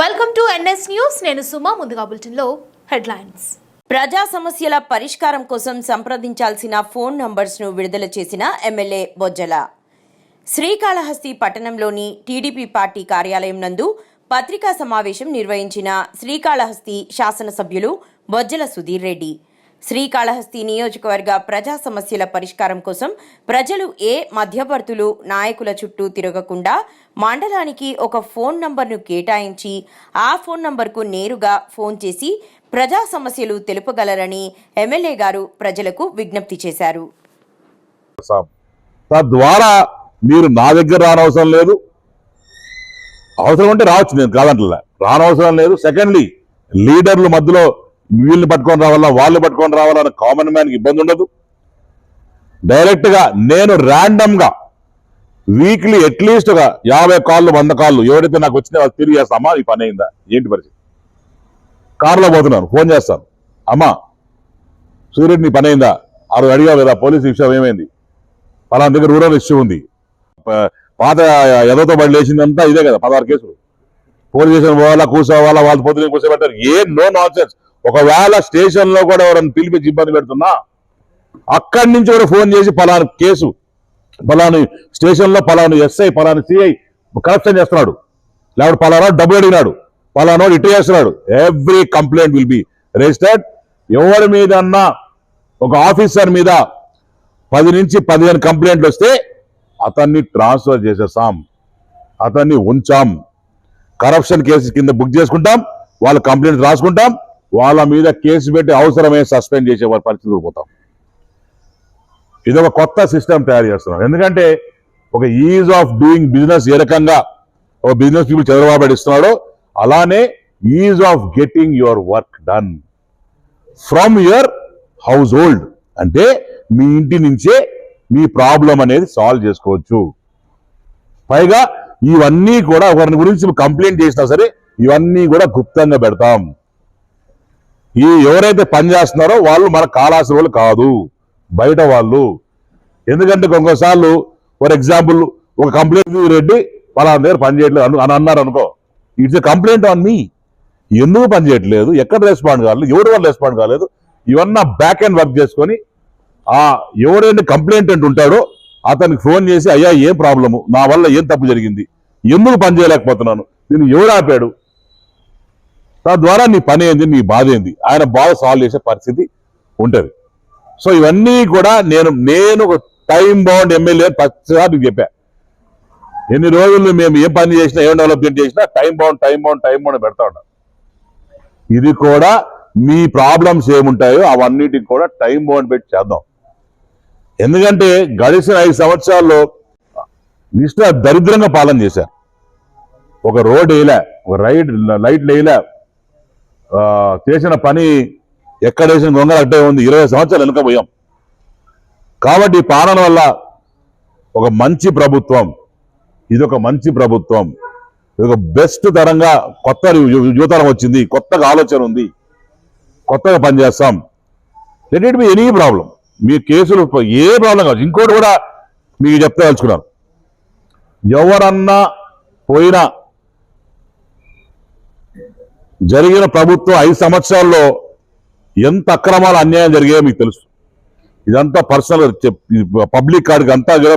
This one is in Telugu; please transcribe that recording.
వెల్కమ్ టు ఎన్ఎస్ న్యూస్ నేను సుమా ముందుగా బులెటిన్లో హెడ్లైన్స్. ప్రజా సమస్యల పరిష్కారం కోసం సంప్రదించాల్సిన ఫోన్ నంబర్స్ను విడుదల చేసిన ఎమ్మెల్యే బొజ్జల. శ్రీకాళహస్తి పట్టణంలోని టీడీపీ పార్టీ కార్యాలయం నందు పత్రికా సమావేశం నిర్వహించిన శ్రీకాళహస్తి శాసనసభ్యులు బొజ్జల సుధీర్ రెడ్డి. శ్రీకాళహస్తి నియోజకవర్గ ప్రజా సమస్యల పరిష్కారం కోసం ప్రజలు ఏ మధ్యవర్తులు నాయకుల చుట్టూ తిరగకుండా మండలానికి ఒక ఫోన్ నంబర్ను కేటాయించి ఆ ఫోన్ నంబర్కు నేరుగా ఫోన్ చేసి ప్రజా సమస్యలు తెలుపగలరని ఎమ్మెల్యే గారు ప్రజలకు విజ్ఞప్తి చేశారు. తద్వారా మీరు నా దగ్గర రానవసరం లేదు. అవసరం ఉంటే రావచ్చు నేను కాదంటలే. రానవసరం లేదు. సెకండ్లీ లీడర్లు మధ్యలో వీళ్ళు పట్టుకొని రావాలా వాళ్ళు పట్టుకొని రావాలన్న కామన్ మ్యాన్కి ఇబ్బంది ఉండదు. డైరెక్ట్గా నేను ర్యాండమ్గా వీక్లీ అట్లీస్ట్ ఒక యాభై కాళ్ళు వంద కాళ్ళు ఎవరైతే నాకు వచ్చిన వాళ్ళు తిరిగి చేస్తామా ఈ పని అయిందా? ఏంటి పరిస్థితి? కారులో పోతున్నాను ఫోన్ చేస్తాను అమ్మా సూర్యుడు నీ పని అయిందా? ఆ రోజు అడిగావు కదా పోలీస్ విషయం ఏమైంది? పలానా దగ్గర రూరల్ ఇష్యూ ఉంది. పాత ఎదవతో బడి లేచిందంతా ఇదే కదా పదహారు కేసులు. పోలీస్ స్టేషన్ పోవాలా కూర్చోవాలా వాళ్ళు పొద్దున కూర్చోబెట్టారు. ఏ నో నాన్ సెన్స్ ఒకవేళ స్టేషన్లో కూడా ఎవరైనా పిలిపించి ఇబ్బంది పెడుతున్నా అక్కడి నుంచి కూడా ఫోన్ చేసి పలాను కేసు పలాను స్టేషన్లో పలాను ఎస్ఐ పలాను సిఐ కరప్షన్ చేస్తున్నాడు. లేకపోతే పలానా డబ్బులు అడిగినాడు పలానా ఇటు చేస్తున్నాడు. Every complaint will be registered ఎవరి మీద ఒక ఆఫీసర్ మీద పది నుంచి పదిహేను కంప్లైంట్లు వస్తే అతన్ని ట్రాన్స్ఫర్ చేసేసాం అతన్ని ఉంచాం. కరప్షన్ కేసు కింద బుక్ చేసుకుంటాం. వాళ్ళ కంప్లైంట్ రాసుకుంటాం. వాళ్ళ మీద కేసు పెట్టి అవసరమే సస్పెండ్ చేసే వారి పరిస్థితులు పోతాం. ఇది ఒక కొత్త సిస్టమ్ తయారు చేస్తున్నాం ఎందుకంటే ఒక ఈజ్ ఆఫ్ డూయింగ్ బిజినెస్ ఏ రకంగా ఒక బిజినెస్ పీపుల్ చంద్రబాబు ఇస్తున్నాడో అలానే ease of getting your work done. From your household. అంటే మీ ఇంటి నుంచే మీ ప్రాబ్లం అనేది సాల్వ్ చేసుకోవచ్చు. పైగా ఇవన్నీ కూడా ఒకరిని గురించి కంప్లైంట్ చేసినా సరే ఇవన్నీ కూడా గుప్తంగా పెడతాం. ఈ ఎవరైతే పని చేస్తున్నారో వాళ్ళు మన కాలాసిన వాళ్ళు కాదు. బయట వాళ్ళు. ఎందుకంటే ఇంకొకసార్లు ఫర్ ఎగ్జాంపుల్ ఒక కంప్లైంట్ రెడ్డి వాళ్ళ దగ్గర పని చేయట్లేదు అని అన్నారు అనుకో. It's a complaint on me. ఎందుకు పనిచేయట్లేదు ఎక్కడ రెస్పాండ్ కాలేదు? ఎవరి వల్ల రెస్పాండ్ కాలేదు? ఇవన్నీ బ్యాక్ అండ్ వర్క్ చేసుకొని ఆ ఎవరైనా కంప్లైంటెంట్ ఉంటాడో అతనికి ఫోన్ చేసి అయ్యా ఏం ప్రాబ్లము? నా వల్ల ఏం తప్పు జరిగింది? ఎందుకు పని చేయలేకపోతున్నాను? నేను ఎవడు ఆపాడు? తద్వారా నీ పని ఏంది నీ బాధ ఏంది? ఆయన బాధ సాల్వ్ చేసే పరిస్థితి ఉంటుంది. సో ఇవన్నీ కూడా నేను నేను ఒక టైం బౌండ్ ఎమ్మెల్యే ప్రతిసారి చెప్పా. ఎన్ని రోజులు మేము ఏం పని చేసినా ఏం డెవలప్మెంట్ చేసినా time bound time bound time bound పెడతా ఉంటాం. ఇది కూడా మీ ప్రాబ్లమ్స్ ఏముంటాయో అవన్నిటికి కూడా టైం బౌండ్ పెట్టి చేద్దాం. ఎందుకంటే గడిచిన ఐదు సంవత్సరాల్లో నిష్ఠ దరిద్రంగా పాలన చేశారు. ఒక రోడ్ వేయలే ఒక రైడ్ లైట్ వేయలే చేసిన పని ఎక్కడ వేసిన గొంగలు అట్టే ఉంది. ఇరవై సంవత్సరాలు వెనుకపోయాం కాబట్టి పాలన వల్ల ఒక మంచి ప్రభుత్వం ఇది ఒక మంచి ప్రభుత్వం ఇది ఒక బెస్ట్ తరంగా కొత్త యువతరం వచ్చింది. కొత్తగా ఆలోచన ఉంది. కొత్తగా పనిచేస్తాం. Let it be any problem మీ కేసులు ఏ ప్రాబ్లం కాదు. ఇంకోటి కూడా మీకు చెప్తే తెలుసుకున్నాను ఎవరన్నా పోయినా జరిగిన ప్రభుత్వం ఐదు సంవత్సరాల్లో ఎంత అక్రమాలు అన్యాయం జరిగాయో మీకు తెలుసు. ఇదంతా పర్సనల్ పబ్లిక్ కాడికి అంతా కూడా